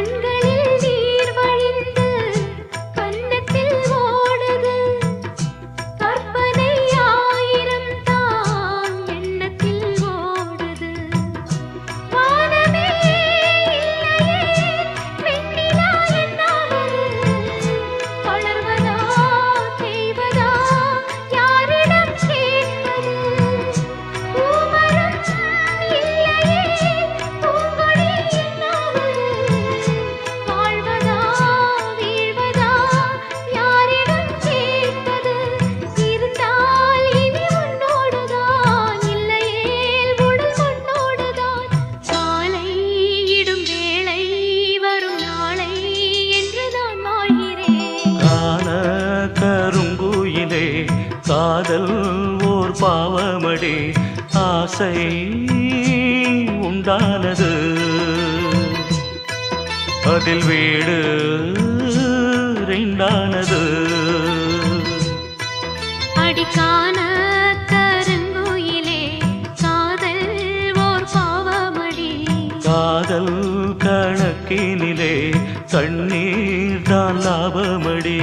கண்கள் காதல் ஓர் பாவமடி. ஆசை உண்டானது. அதில் வீடு ரெண்டானது. அடிக்கான கருங்குயிலே காதல் ஓர் பாவமடி. காதல் கணக்கினிலே தண்ணீர் தான் லாபமடி.